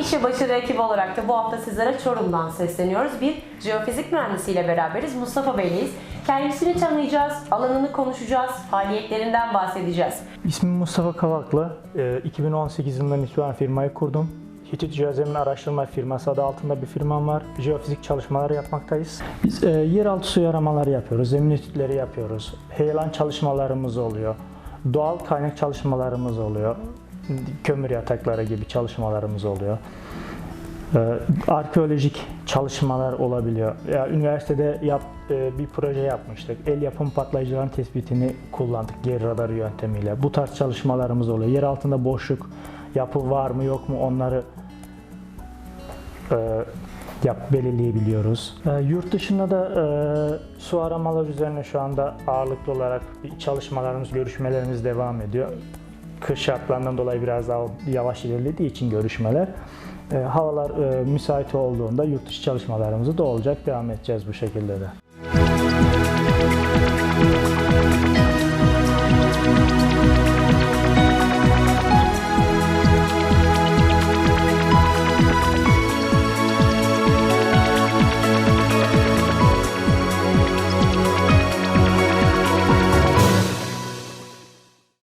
İşe Başarı ekibi olarak da bu hafta sizlere Çorum'dan sesleniyoruz. Bir jeofizik mühendisiyle beraberiz. Mustafa Bey'leyiz. Kendisini tanıyacağız, alanını konuşacağız, faaliyetlerinden bahsedeceğiz. İsmim Mustafa Kavaklı. Ee, 2018 yılından itibaren firmayı kurdum. Hitit Jeozemin Araştırma Firması adı altında bir firmam var. Jeofizik çalışmaları yapmaktayız. Biz e, yeraltı su aramaları yapıyoruz, zemin etütleri yapıyoruz. Heyelan çalışmalarımız oluyor. Doğal kaynak çalışmalarımız oluyor. Kömür yatakları gibi çalışmalarımız oluyor. Ee, arkeolojik çalışmalar olabiliyor. Ya üniversitede yap, e, bir proje yapmıştık. El yapım patlayıcıların tespitini kullandık geri radarı yöntemiyle. Bu tarz çalışmalarımız oluyor. Yer altında boşluk, yapı var mı yok mu onları e, yap belirleyebiliyoruz. E, yurt dışında da e, su aramalar üzerine şu anda ağırlıklı olarak çalışmalarımız, görüşmelerimiz devam ediyor. Kış şartlarından dolayı biraz daha yavaş ilerlediği için görüşmeler. E, havalar e, müsait olduğunda yurt dışı çalışmalarımızı da olacak. Devam edeceğiz bu şekilde de.